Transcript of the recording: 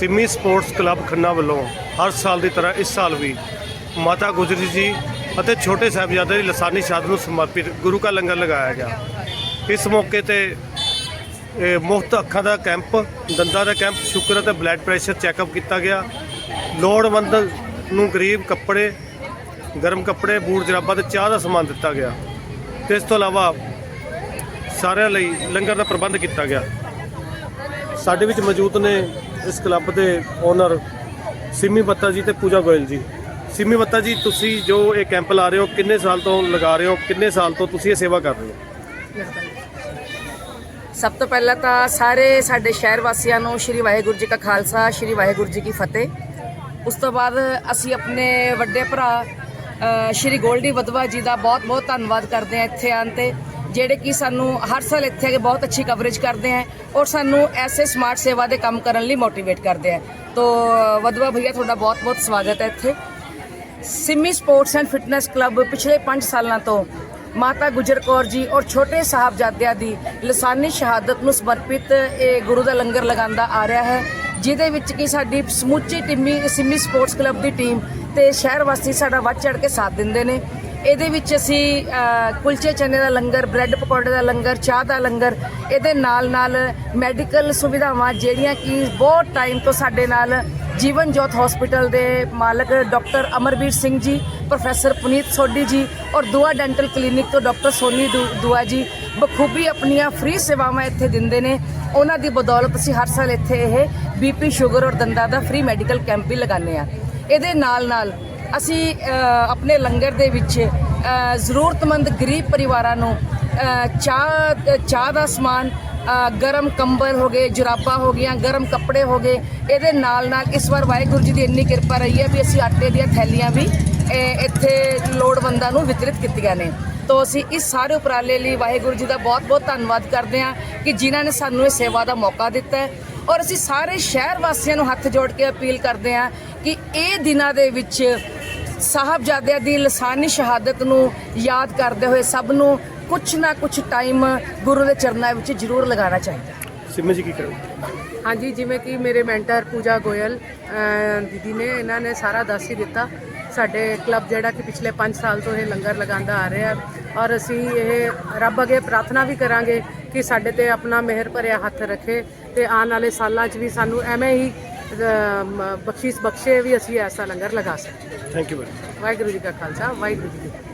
Simmi sports club Khanna ਵੱਲੋਂ ਹਰ ਸਾਲ ਦੀ ਤਰ੍ਹਾਂ ਇਸ ਸਾਲ ਵੀ ਮਾਤਾ ਗੁਜਰੀ ਜੀ ਅਤੇ ਛੋਟੇ ਸਾਹਿਬਜ਼ਾਦੇ ਦੀ ਲਸਾਨੀ ਸ਼ਹਾਦਤ ਨੂੰ ਸਮਰਪਿਤ ਗੁਰੂ ਕਾ ਲੰਗਰ ਲਗਾਇਆ ਗਿਆ। ਇਸ ਮੌਕੇ ਤੇ ਮੁਫਤ ਅੱਖਾਂ ਦਾ ਕੈਂਪ, ਦੰਦਾਂ ਦਾ ਕੈਂਪ ਸ਼ੂਗਰ ਅਤੇ ਬਲੱਡ ਪ੍ਰੈਸ਼ਰ ਚੈੱਕਅਪ ਕੀਤਾ ਗਿਆ। ਲੋੜਵੰਦ ਨੂੰ ਗਰੀਬ ਕੱਪੜੇ, ਗਰਮ ਕੱਪੜੇ, ਬੂਟ ਜਰਾਬਾਂ ਤੇ ਚਾਹ ਦਾ ਸਮਾਨ ਦਿੱਤਾ ਗਿਆ। ਤੇ ਇਸ ਤੋਂ ਇਲਾਵਾ ਸਾਰਿਆਂ ਲਈ ਲੰਗਰ ਦਾ ਪ੍ਰਬੰਧ ਕੀਤਾ ਗਿਆ। ਸਾਡੇ ਵਿੱਚ ਮੌਜੂਦ ਨੇ ਇਸ ਕਲੱਬ ਦੇ ਓਨਰ ਸਿਮੀ ਬੱਤਾ ਜੀ ਤੇ ਪੂਜਾ ਗੋਇਲ ਜੀ। ਸਿਮੀ ਬੱਤਾ ਜੀ, ਤੁਸੀਂ ਜੋ ਇਹ ਕੈਂਪ ਲਾ ਰਹੇ ਹੋ, ਕਿੰਨੇ ਸਾਲ ਤੋਂ ਲਗਾ ਰਹੇ ਹੋ, ਕਿੰਨੇ ਸਾਲ ਤੋਂ ਤੁਸੀਂ ਇਹ ਸੇਵਾ ਕਰ ਰਹੇ ਹੋ? ਸਭ ਤੋਂ ਪਹਿਲਾਂ ਤਾਂ ਸਾਰੇ ਸਾਡੇ ਸ਼ਹਿਰ ਵਾਸੀਆਂ ਨੂੰ ਸ਼੍ਰੀ ਵਾਹਿਗੁਰੂ ਜੀ ਕਾ ਖਾਲਸਾ, ਸ਼੍ਰੀ ਵਾਹਿਗੁਰੂ ਜੀ ਕੀ ਫਤਿਹ। ਉਸ ਤੋਂ ਬਾਅਦ ਅਸੀਂ ਆਪਣੇ ਵੱਡੇ ਭਰਾ ਸ਼੍ਰੀ ਗੋਲਡੀ ਵਧਵਾ ਜੀ ਦਾ ਬਹੁਤ ਬਹੁਤ ਧੰਨਵਾਦ ਕਰਦੇ ਹਾਂ ਇੱਥੇ ਆਉਣ ਤੇ। ਜਿਹੜੇ ਕਿ ਸਾਨੂੰ ਹਰ ਸਾਲ ਇੱਥੇ ਆ ਕੇ ਬਹੁਤ ਅੱਛੀ ਕਵਰੇਜ ਕਰਦੇ ਹੈ ਔਰ ਸਾਨੂੰ ਐਸੇ ਸਮਾਰਟ ਸੇਵਾ ਦੇ ਕੰਮ ਕਰਨ ਲਈ ਮੋਟੀਵੇਟ ਕਰਦੇ ਹੈ ਤੋ, ਵਦਵਾ ਭਈਆ, ਤੁਹਾਡਾ ਬਹੁਤ ਬਹੁਤ ਸਵਾਗਤ ਹੈ ਇੱਥੇ। Simmi sports and fitness club ਪਿਛਲੇ 5 ਸਾਲਾਂ ਤੋਂ ਮਾਤਾ ਗੁਜਰ ਕੌਰ ਜੀ ਔਰ ਛੋਟੇ ਸਾਹਿਬਜ਼ਾਦਿਆਂ ਦੀ ਲਸਾਨੀ ਸ਼ਹਾਦਤ ਨੂੰ ਸਮਰਪਿਤ ਇਹ ਗੁਰੂ ਦਾ ਲੰਗਰ ਲਗਾਉਂਦਾ ਆ ਰਿਹਾ ਹੈ, ਜਿਹਦੇ ਵਿੱਚ ਕਿ ਸਾਡੀ ਸਮੁੱਚੀ ਟੀਮੀ ਸਿੰਮੀ ਸਪੋਰਟਸ ਕਲੱਬ ਦੀ ਟੀਮ ਤੇ ਸ਼ਹਿਰ ਵਾਸੀ ਸਾਡਾ ਵੱਧ ਚੜ ਕੇ ਸਾਥ ਦਿੰਦੇ ਨੇ। ਇਹਦੇ ਵਿੱਚ ਅਸੀਂ ਕੁਲਚੇ ਚਨੇ ਦਾ ਲੰਗਰ, ਬ੍ਰੈਡ ਪਕੌੜੇ ਦਾ ਲੰਗਰ, ਚਾਹ ਦਾ ਲੰਗਰ, ਇਹਦੇ ਨਾਲ ਨਾਲ ਮੈਡੀਕਲ ਸੁਵਿਧਾਵਾਂ ਜਿਹੜੀਆਂ ਕਿ ਬਹੁਤ ਟਾਈਮ ਤੋਂ ਸਾਡੇ ਨਾਲ ਜੀਵਨ ਜੋਤ ਹਸਪੀਟਲ ਦੇ ਮਾਲਕ ਡਾਕਟਰ ਅਮਰਵੀਰ ਸਿੰਘ ਜੀ, ਪ੍ਰੋਫੈਸਰ ਪੁਨੀਤ ਸੋਢੀ ਜੀ ਔਰ ਦੁਆ ਡੈਂਟਲ ਕਲੀਨਿਕ ਤੋਂ ਡਾਕਟਰ ਸੋਨੀ ਦੁ- ਦੁਆ ਜੀ ਬਖੂਬੀ ਆਪਣੀਆਂ ਫ੍ਰੀ ਸੇਵਾਵਾਂ ਇੱਥੇ ਦਿੰਦੇ ਨੇ। ਉਹਨਾਂ ਦੀ ਬਦੌਲਤ ਅਸੀਂ ਹਰ ਸਾਲ ਇੱਥੇ ਇਹ ਬੀਪੀ ਸ਼ੂਗਰ ਔਰ ਦੰਦਾਂ ਦਾ ਫ੍ਰੀ ਮੈਡੀਕਲ ਕੈਂਪ ਵੀ ਲਗਾਉਂਦੇ ਆ ਇਹਦੇ ਨਾਲ ਨਾਲ ਅਸੀਂ ਆਪਣੇ ਲੰਗਰ ਦੇ ਵਿੱਚ ਜ਼ਰੂਰਤਮੰਦ ਗਰੀਬ ਪਰਿਵਾਰਾਂ ਨੂੰ ਚਾਹ ਚਾਹ ਦਾ ਸਮਾਨ ਗਰਮ ਕੰਬਲ ਹੋ ਗਏ, ਜੁਰਾਬਾਂ ਹੋ ਗਈਆਂ, ਗਰਮ ਕੱਪੜੇ ਹੋ ਗਏ, ਇਹਦੇ ਨਾਲ ਨਾਲ ਇਸ ਵਾਰ ਵਾਹਿਗੁਰੂ ਜੀ ਦੀ ਇੰਨੀ ਕਿਰਪਾ ਰਹੀ ਹੈ ਵੀ ਅਸੀਂ ਆਟੇ ਦੀਆਂ ਥੈਲੀਆਂ ਵੀ ਇੱਥੇ ਲੋੜਵੰਦਾਂ ਨੂੰ ਵਿਤਰਿਤ ਕੀਤੀਆਂ ਨੇ। ਤੋ ਅਸੀਂ ਇਸ ਸਾਰੇ ਉਪਰਾਲੇ ਲਈ ਵਾਹਿਗੁਰੂ ਜੀ ਦਾ ਬਹੁਤ-ਬਹੁਤ ਧੰਨਵਾਦ ਕਰਦੇ ਹਾਂ ਕਿ ਜਿਨ੍ਹਾਂ ਨੇ ਸਾਨੂੰ ਇਹ ਸੇਵਾ ਦਾ ਮੌਕਾ ਦਿੱਤਾ ਔਰ ਅਸੀਂ ਸਾਰੇ ਸ਼ਹਿਰ ਵਾਸੀਆਂ ਨੂੰ ਹੱਥ ਜੋੜ ਕੇ ਅਪੀਲ ਕਰਦੇ ਹਾਂ ਕਿ ਇਹ ਦਿਨਾਂ ਦੇ ਵਿੱਚ ਸਾਹਿਬਜ਼ਾਦਿਆਂ ਦੀ ਲਸਾਨੀ ਸ਼ਹਾਦਤ ਨੂੰ ਯਾਦ ਕਰਦੇ ਹੋਏ ਸਭ ਨੂੰ ਕੁਝ ਨਾ ਕੁਝ ਟਾਈਮ ਗੁਰੂ ਦੇ ਚਰਨਾਂ ਵਿੱਚ ਜ਼ਰੂਰ ਲਗਾਉਣਾ ਚਾਹੀਦਾ। ਸਿਮੀ ਜੀ ਕੀ ਕਰੋ? ਹਾਂਜੀ ਜਿਵੇਂ ਕਿ ਮੇਰੇ ਮੈਂਟਰ ਪੂਜਾ ਗੋਇਲ ਦੀਦੀ ਨੇ ਇਹਨਾਂ ਨੇ ਸਾਰਾ ਦੱਸ ਹੀ ਦਿੱਤਾ। ਸਾਡੇ ਕਲੱਬ ਜਿਹੜਾ ਕਿ ਪਿਛਲੇ 5 ਸਾਲ ਤੋਂ ਇਹ ਲੰਗਰ ਲਗਾਉਂਦਾ ਆ ਰਿਹਾ ਔਰ ਅਸੀਂ ਇਹ ਰੱਬ ਅੱਗੇ ਪ੍ਰਾਰਥਨਾ ਵੀ ਕਰਾਂਗੇ ਕਿ ਸਾਡੇ ਤੇ ਆਪਣਾ ਮਿਹਰ ਭਰਿਆ ਹੱਥ ਰੱਖੇ ਤੇ ਆਉਣ ਵਾਲੇ ਸਾਲਾਂ 'ਚ ਵੀ ਸਾਨੂੰ ਐਵੇਂ ਹੀ ਬਖਸ਼ਿਸ਼ ਬਖਸ਼ੇ ਵੀ ਅਸੀਂ ਐਸਾ ਲੰਗਰ ਲਗਾ ਸਕੀਏ thank you very Waheguru ji ਕਾ ਖਾਲਸਾ ਵਾਹਿਗੁਰੂ ਜੀ ਕੀ ਫਤਿਹ।